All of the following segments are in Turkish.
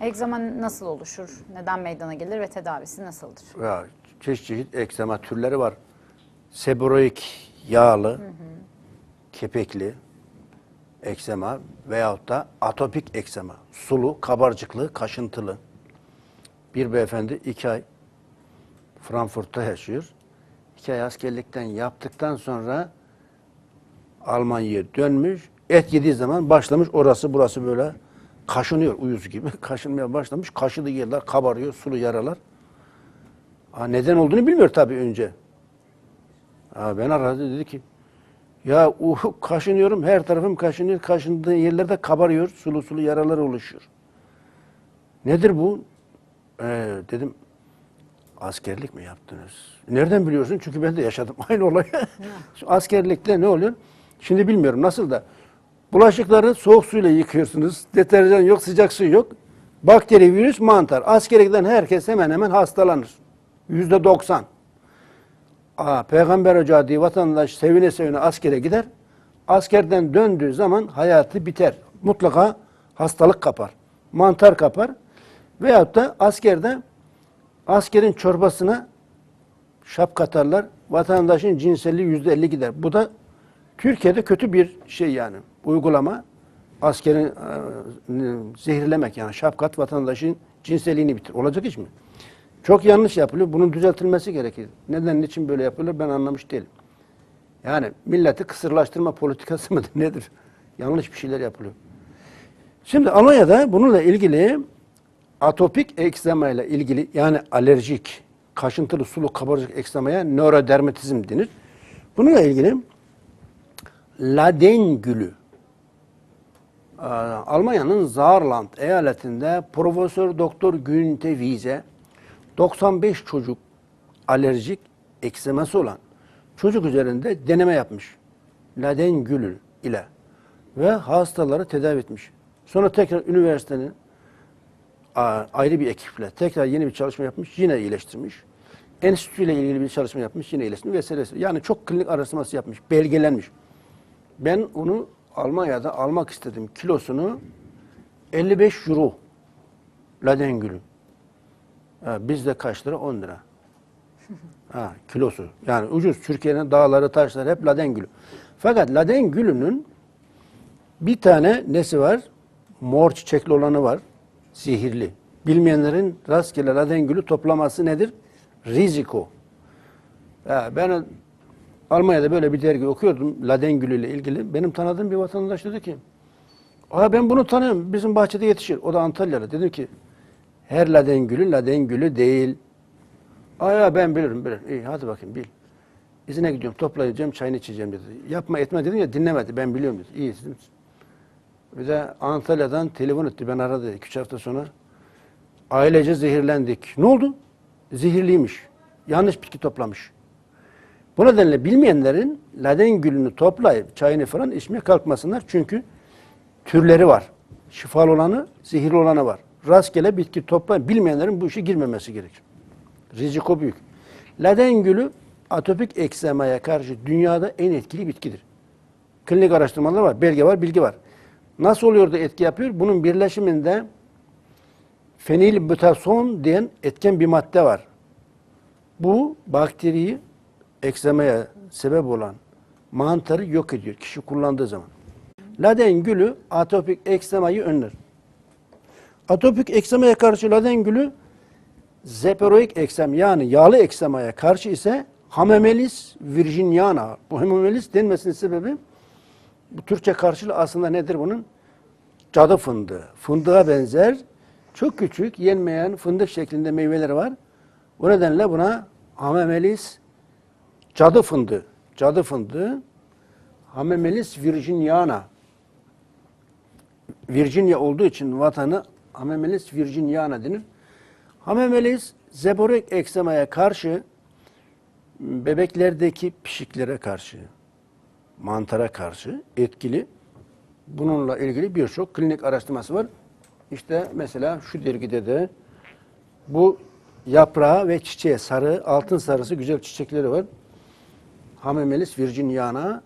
Egzama nasıl oluşur? Neden meydana gelir ve tedavisi nasıldır? Ya, çeşit çeşit eksema türleri var. Seboroik yağlı, kepekli eksema veyahut da atopik eksema. Sulu, kabarcıklı, kaşıntılı. Bir beyefendi iki ay Frankfurt'ta yaşıyor. İki ay askerlikten yaptıktan sonra Almanya'ya dönmüş. Et yediği zaman başlamış orası burası böyle kaşınıyor uyuz gibi. Kaşınmaya başlamış. Kaşıdığı yerler kabarıyor, sulu yaralar. Ha, neden olduğunu bilmiyor tabii önce. Ha, ben aradı dedi ki ya uh, kaşınıyorum her tarafım kaşınıyor. Kaşındığı yerlerde kabarıyor. Sulu sulu yaralar oluşuyor. Nedir bu? Ee, dedim askerlik mi yaptınız? Nereden biliyorsun? Çünkü ben de yaşadım aynı olayı. Askerlikte ne oluyor? Şimdi bilmiyorum nasıl da. Bulaşıkları soğuk suyla yıkıyorsunuz. Deterjan yok, sıcak su yok. Bakteri, virüs, mantar. Askere giden herkes hemen hemen hastalanır. Yüzde doksan. Peygamber Hoca diye vatandaş sevine sevine askere gider. Askerden döndüğü zaman hayatı biter. Mutlaka hastalık kapar. Mantar kapar. Veyahut da askerde askerin çorbasına şap katarlar. Vatandaşın cinselliği yüzde elli gider. Bu da Türkiye'de kötü bir şey yani. Uygulama askerin e, zehirlemek yani şapkat vatandaşın cinselliğini bitir. Olacak iş mi? Çok yanlış yapılıyor. Bunun düzeltilmesi gerekir. Neden, niçin böyle yapılır ben anlamış değilim. Yani milleti kısırlaştırma politikası mıdır nedir? Yanlış bir şeyler yapılıyor. Şimdi Almanya'da bununla ilgili atopik ekzema ile ilgili yani alerjik, kaşıntılı sulu kabarcık ekzemaya nörodermatizm denir. Bununla ilgili Laden gülü Ee, Almanya'nın Saarland eyaletinde Profesör Doktor Günte Wiese 95 çocuk alerjik ekseması olan çocuk üzerinde deneme yapmış. Laden gülü ile ve hastaları tedavi etmiş. Sonra tekrar üniversitenin ayrı bir ekiple tekrar yeni bir çalışma yapmış, yine iyileştirmiş. Enstitüyle ilgili bir çalışma yapmış, yine iyileştirmiş vesaire. Yani çok klinik araştırması yapmış, belgelenmiş. Ben onu Almanya'da almak istedim. Kilosunu 55 euro. Laden gülü. Ha, bizde kaç lira? 10 lira. Ha, kilosu. Yani ucuz. Türkiye'nin dağları, taşları hep laden gülü. Fakat laden gülünün bir tane nesi var? Mor çiçekli olanı var. Sihirli. Bilmeyenlerin rastgele laden gülü toplaması nedir? Riziko. Ya ben Almanya'da böyle bir dergi okuyordum laden gülü ile ilgili. Benim tanıdığım bir vatandaş dedi ki Aa ben bunu tanıyorum. Bizim bahçede yetişir. O da Antalyalı. Dedim ki her laden gülü laden gülü değil. Aa ben bilirim bilirim. İyi hadi bakayım bil. İzine gidiyorum toplayacağım çayını içeceğim dedi. Yapma etme dedim ya dinlemedi. Ben biliyorum dedi. İyi dedim. Bir de Antalya'dan telefon etti. Ben aradı. 2 hafta sonra. Ailece zehirlendik. Ne oldu? Zehirliymiş. Yanlış bitki toplamış. Bu nedenle bilmeyenlerin laden gülünü toplayıp çayını falan içmeye kalkmasınlar. Çünkü türleri var. Şifalı olanı, zehirli olanı var. Rastgele bitki toplayıp bilmeyenlerin bu işe girmemesi gerekir. Riziko büyük. Laden gülü atopik eksemaya karşı dünyada en etkili bitkidir. Klinik araştırmalar var, belge var, bilgi var. Nasıl oluyor da etki yapıyor? Bunun birleşiminde fenilbutason diyen etken bir madde var. Bu bakteriyi eksemaya sebep olan mantarı yok ediyor kişi kullandığı zaman. Laden gülü atopik eksemayı önler. Atopik eksemaya karşı laden gülü zeperoik eksem yani yağlı eksemaya karşı ise Hamamelis virginiana. Bu Hamamelis denmesinin sebebi bu Türkçe karşılığı aslında nedir bunun? Cadı fındığı. Fındığa benzer çok küçük yenmeyen fındık şeklinde meyveleri var. Bu nedenle buna Hamamelis cadı fındığı. Cadı fındığı Hamamelis virginiana. Virginia olduğu için vatanı Hamamelis virginiana denir. Hamamelis zeborek eksemaya karşı bebeklerdeki pişiklere karşı, mantara karşı etkili. Bununla ilgili birçok klinik araştırması var. İşte mesela şu dergide de bu yaprağı ve çiçeği sarı, altın sarısı güzel çiçekleri var. Hamamelis virginiana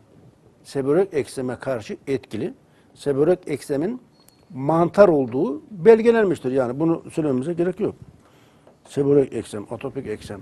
seborrheic ekseme karşı etkili. Seborrheic eksemin mantar olduğu belgelenmiştir. Yani bunu söylememize gerek yok. Seborik eksem, atopik eksem.